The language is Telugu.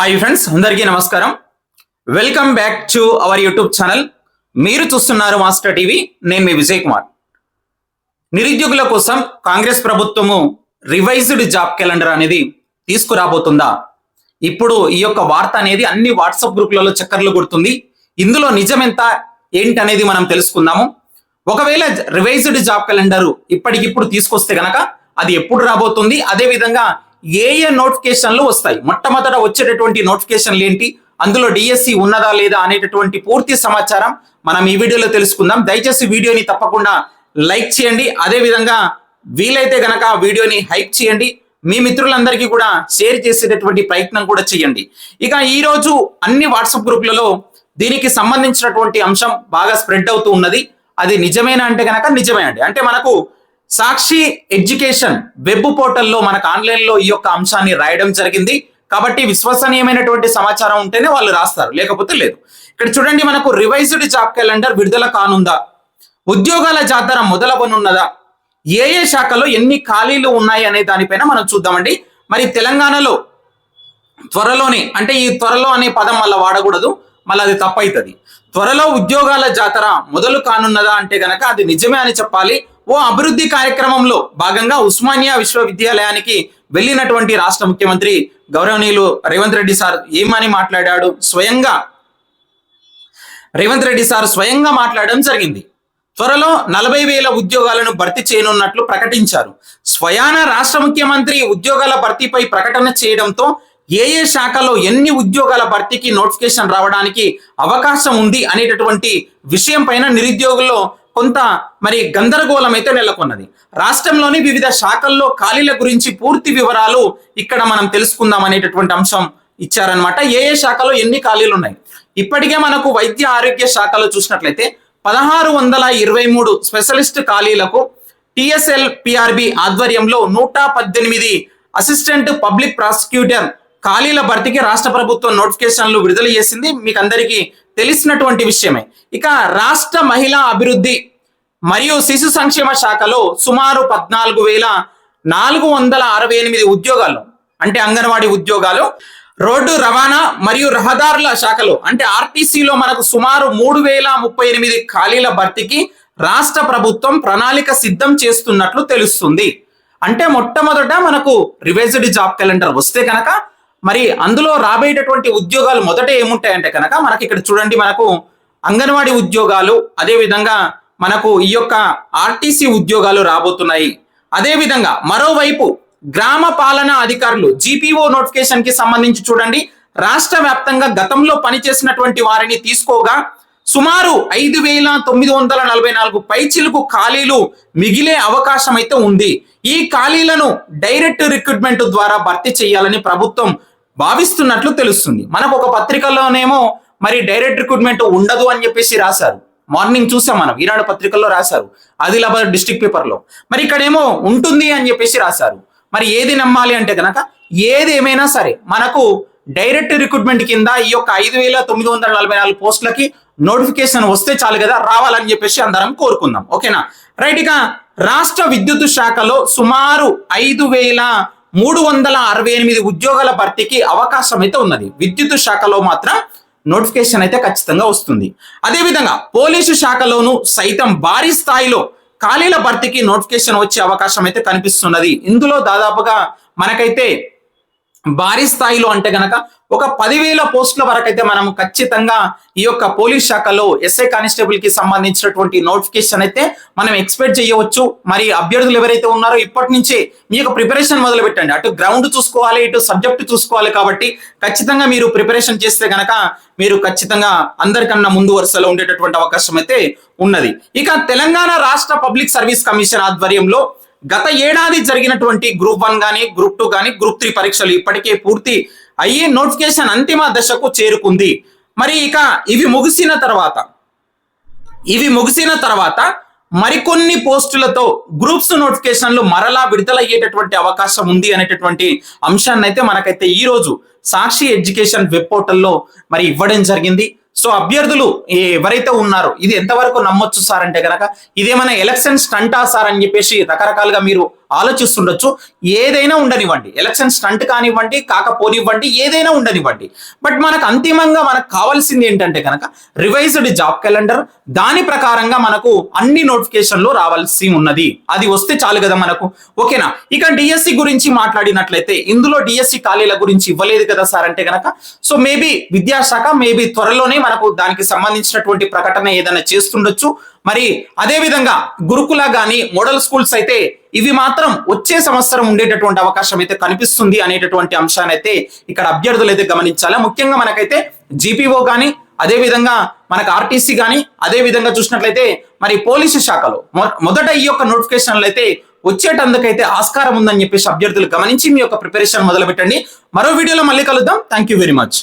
హాయ్ ఫ్రెండ్స్ అందరికీ నమస్కారం. Welcome back to our YouTube channel మీరు చూస్తున్నారు మాస్టర్ టీవీ నేను మీ విజయ్ కుమార్. నిరుద్యోగుల కోసం కాంగ్రెస్ ప్రభుత్వము రివైజ్డ్ జాబ్ క్యాలెండర్ అనేది తీసుకురాబోతుందా? ఇప్పుడు ఈ యొక్క వార్త అనేది అన్ని వాట్సాప్ గ్రూపులలో చక్కర్లు కొడుతుంది. ఇందులో నిజమెంత ఏంటి అనేది మనం తెలుసుకుందాము. ఒకవేళ రివైజ్డ్ జాబ్ క్యాలెండర్ ఇప్పటికిప్పుడు తీసుకొస్తే గనక అది ఎప్పుడు రాబోతుంది? అదే విధంగా ఏ ఏ నోటిఫికేషన్లు వస్తాయి? మొట్టమొదట వచ్చేటటువంటి నోటిఫికేషన్లు ఏంటి? అందులో డిఎస్సి ఉన్నదా లేదా అనేటటువంటి పూర్తి సమాచారం మనం ఈ వీడియోలో తెలుసుకుందాం. దయచేసి వీడియోని తప్పకుండా లైక్ చేయండి. అదే విధంగా వీలైతే గనక వీడియోని హైప్ చేయండి. మీ మిత్రులందరికీ కూడా షేర్ చేసేటటువంటి ప్రయత్నం కూడా చేయండి. ఇక ఈరోజు అన్ని వాట్సాప్ గ్రూపులలో దీనికి సంబంధించినటువంటి అంశం బాగా స్ప్రెడ్ అవుతూ ఉన్నది. అది నిజమేనా అంటే గనక నిజమే అండి. అంటే మనకు సాక్షి ఎడ్యుకేషన్ వెబ్ పోర్టల్లో మనకు ఆన్లైన్లో ఈ యొక్క అంశాన్ని రాయడం జరిగింది. కాబట్టి విశ్వసనీయమైనటువంటి సమాచారం ఉంటేనే వాళ్ళు రాస్తారు లేకపోతే లేదు. ఇక్కడ చూడండి మనకు రివైజ్డ్ జాబ్ క్యాలెండర్ విడుదల కానుందా? ఉద్యోగాల జాతర మొదలవనున్నదా? ఏ ఏ శాఖలో ఎన్ని ఖాళీలు ఉన్నాయి అనే దానిపైన మనం చూద్దామండి. మరి తెలంగాణలో త్వరలోనే అంటే ఈ త్వరలో అనే పదం మళ్ళీ వాడకూడదు మళ్ళీ అది తప్పవుతుంది త్వరలో ఉద్యోగాల జాతర మొదలు కానున్నదా అంటే గనక అది నిజమే అని చెప్పాలి. ఓ అభివృద్ధి కార్యక్రమంలో భాగంగా ఉస్మానియా విశ్వవిద్యాలయానికి వెళ్ళినటువంటి రాష్ట్ర ముఖ్యమంత్రి గౌరవనీయులు రేవంత్ రెడ్డి సార్ ఏమని మాట్లాడాడు? స్వయంగా రేవంత్ రెడ్డి సార్ స్వయంగా మాట్లాడడం జరిగింది. త్వరలో నలభై వేల ఉద్యోగాలను భర్తీ చేయనున్నట్లు ప్రకటించారు. స్వయాన రాష్ట్ర ముఖ్యమంత్రి ఉద్యోగాల భర్తీపై ప్రకటన చేయడంతో ఏ ఏ శాఖలో ఎన్ని ఉద్యోగాల భర్తీకి నోటిఫికేషన్ రావడానికి అవకాశం ఉంది అనేటటువంటి విషయం పైన నిరుద్యోగుల్లో కొంత మరి గందరగోళం అయితే నెలకొన్నది. రాష్ట్రంలోని వివిధ శాఖల్లో ఖాళీల గురించి పూర్తి వివరాలు ఇక్కడ మనం తెలుసుకుందాం అనేటటువంటి అంశం ఇచ్చారనమాట ఏ ఏ శాఖలో ఎన్ని ఖాళీలు ఉన్నాయి ఇప్పటికే మనకు వైద్య ఆరోగ్య శాఖలో చూసినట్లయితే పదహారు వందల ఇరవై మూడు స్పెషలిస్ట్ ఖాళీలకు టిఎస్ఎల్ పిఆర్బి ఆధ్వర్యంలో నూట పద్దెనిమిది అసిస్టెంట్ పబ్లిక్ ప్రాసిక్యూటర్ ఖాళీల భర్తీకి రాష్ట్ర ప్రభుత్వం నోటిఫికేషన్లు విడుదల చేసింది. మీకు అందరికీ తెలిసినటువంటి విషయమే. ఇక రాష్ట్ర మహిళా అభివృద్ధి మరియు శిశు సంక్షేమ శాఖలో సుమారు పద్నాలుగు వేల నాలుగు వందల అరవై ఎనిమిది ఉద్యోగాలు అంటే అంగన్వాడీ ఉద్యోగాలు రోడ్డు రవాణా మరియు రహదారుల శాఖలో అంటే ఆర్టీసీలో మనకు సుమారు మూడు వేల ముప్పై ఎనిమిది ఖాళీల భర్తీకి రాష్ట్ర ప్రభుత్వం ప్రణాళిక సిద్ధం చేస్తున్నట్లు తెలుస్తుంది. అంటే మొట్టమొదట మనకు రివైజ్డ్ జాబ్ క్యాలెండర్ వస్తే కనుక మరి అందులో రాబోయేటటువంటి ఉద్యోగాలు మొదట ఏముంటాయంటే కనుక మనకి ఇక్కడ చూడండి మనకు అంగన్వాడీ ఉద్యోగాలు అదేవిధంగా మనకు ఈ యొక్క ఆర్టీసీ ఉద్యోగాలు రాబోతున్నాయి. అదేవిధంగా మరోవైపు గ్రామ పాలనా అధికారులు జీపీఓ నోటిఫికేషన్కి సంబంధించి చూడండి రాష్ట్ర వ్యాప్తంగా గతంలో పనిచేసినటువంటి వారిని తీసుకోగా సుమారు ఐదు వేల తొమ్మిది వందల నలభై నాలుగు పైచిలకు ఖాళీలు మిగిలే అవకాశం అయితే ఉంది. ఈ ఖాళీలను డైరెక్ట్ రిక్రూట్మెంట్ ద్వారా భర్తీ చేయాలని ప్రభుత్వం భావిస్తున్నట్లు తెలుస్తుంది. మనకు ఒక పత్రికలోనేమో మరి డైరెక్ట్ రిక్రూట్మెంట్ ఉండదు అని చెప్పేసి రాశారు. మార్నింగ్ చూసాం మనం. ఈనాడు పత్రికల్లో రాశారు. ఆదిలాబాద్ డిస్టిక్ పేపర్లో. మరి ఇక్కడేమో ఉంటుంది అని చెప్పేసి రాశారు. మరి ఏది నమ్మాలి అంటే కనుక ఏది ఏమైనా సరే మనకు డైరెక్ట్ రిక్రూట్మెంట్ కింద ఈ యొక్క ఐదు వేల తొమ్మిది వందల నలభై నాలుగు పోస్టులకి నోటిఫికేషన్ వస్తే చాలు కదా రావాలని చెప్పేసి అందరం కోరుకుందాం. ఓకేనా? రైట్ ఇక రాష్ట్ర విద్యుత్ శాఖలో సుమారు ఐదు వేల మూడు వందల అరవై ఎనిమిది ఉద్యోగాల భర్తీకి అవకాశం అయితే ఉన్నది. విద్యుత్ శాఖలో మాత్రం నోటిఫికేషన్ అయితే ఖచ్చితంగా వస్తుంది. అదేవిధంగా పోలీసు శాఖలోనూ సైతం భారీ స్థాయిలో ఖాళీల భర్తీకి నోటిఫికేషన్ వచ్చే అవకాశం అయితే కనిపిస్తున్నది. ఇందులో దాదాపుగా మనకైతే భారీ స్థాయిలో అంటే గనక ఒక పదివేల పోస్టుల వరకు అయితే మనం ఖచ్చితంగా ఈ యొక్క పోలీస్ శాఖలో ఎస్ఐ కానిస్టేబుల్కి సంబంధించినటువంటి నోటిఫికేషన్ అయితే మనం ఎక్స్పెక్ట్ చేయవచ్చు. మరి అభ్యర్థులు ఎవరైతే ఉన్నారో ఇప్పటి నుంచే మీ యొక్క ప్రిపరేషన్ మొదలు పెట్టండి అటు గ్రౌండ్ చూసుకోవాలి ఇటు సబ్జెక్ట్ చూసుకోవాలి కాబట్టి ఖచ్చితంగా మీరు ప్రిపరేషన్ చేస్తే గనక మీరు ఖచ్చితంగా అందరికన్నా ముందు వరుసలో ఉండేటటువంటి అవకాశం అయితే ఉన్నది. ఇక తెలంగాణ రాష్ట్ర పబ్లిక్ సర్వీస్ కమిషన్ ఆధ్వర్యంలో గత ఏడాది జరిగినటువంటి గ్రూప్ వన్ కానీ గ్రూప్ టూ కానీ గ్రూప్ త్రీ పరీక్షలు ఇప్పటికే పూర్తి అయ్యి నోటిఫికేషన్ అంతిమ దశకు చేరుకుంది. మరి ఇక ఇవి ముగిసిన తర్వాత ఇవి ముగిసిన తర్వాత మరికొన్ని పోస్టులతో గ్రూప్స్ నోటిఫికేషన్లు మరలా విడుదలయ్యేటటువంటి అవకాశం ఉంది అనేటటువంటి అంశాన్ని అయితే మనకైతే ఈ రోజు సాక్షి ఎడ్యుకేషన్ వెబ్ పోర్టల్లో మరి ఇవ్వడం జరిగింది. సో అభ్యర్థులు ఎవరైతే ఉన్నారో ఇది ఎంతవరకు నమ్మొచ్చు సార్ అంటే కనుక ఇదేమైనా ఎలక్షన్ స్టంటా సార్ అని చెప్పేసి రకరకాలుగా మీరు ఆలోచిస్తుండొచ్చు. ఏదైనా ఉండనివ్వండి. ఎలక్షన్ స్టంట్ కానివ్వండి కాకపోనివ్వండి ఏదైనా ఉండనివ్వండి. బట్ మనకు అంతిమంగా మనకు కావాల్సింది ఏంటంటే కనుక రివైజ్డ్ జాబ్ క్యాలెండర్ దాని ప్రకారంగా మనకు అన్ని నోటిఫికేషన్లు రావాల్సి ఉన్నది. అది వస్తే చాలు కదా మనకు. ఓకేనా? ఇక డిఎస్సి గురించి మాట్లాడినట్లయితే ఇందులో డిఎస్సి ఖాళీల గురించి ఇవ్వలేదు కదా సార్ అంటే కనుక సో మేబీ విద్యాశాఖ మేబీ త్వరలోనే మనకు దానికి సంబంధించినటువంటి ప్రకటన ఏదైనా చేస్తుండొచ్చు. మరి అదే విధంగా గురుకుల కానీ మోడల్ స్కూల్స్ అయితే ఇవి మాత్రం వచ్చే సంవత్సరం ఉండేటటువంటి అవకాశం అయితే కనిపిస్తుంది అనేటటువంటి అంశాన్ని అయితే ఇక్కడ అభ్యర్థులు అయితే గమనించాలి. ముఖ్యంగా మనకైతే జీపీఓ గాని అదే విధంగా మనకు ఆర్టీసీ కానీ అదే విధంగా చూసినట్లయితే మరి పోలీసు శాఖలో మొదట ఈ యొక్క నోటిఫికేషన్లు అయితే వచ్చేటందుకైతే ఆస్కారం ఉందని చెప్పేసి అభ్యర్థులు గమనించి మీ యొక్క ప్రిపరేషన్ మొదలు పెట్టండి మరో వీడియోలో మళ్ళీ కలుద్దాం. Thank you very much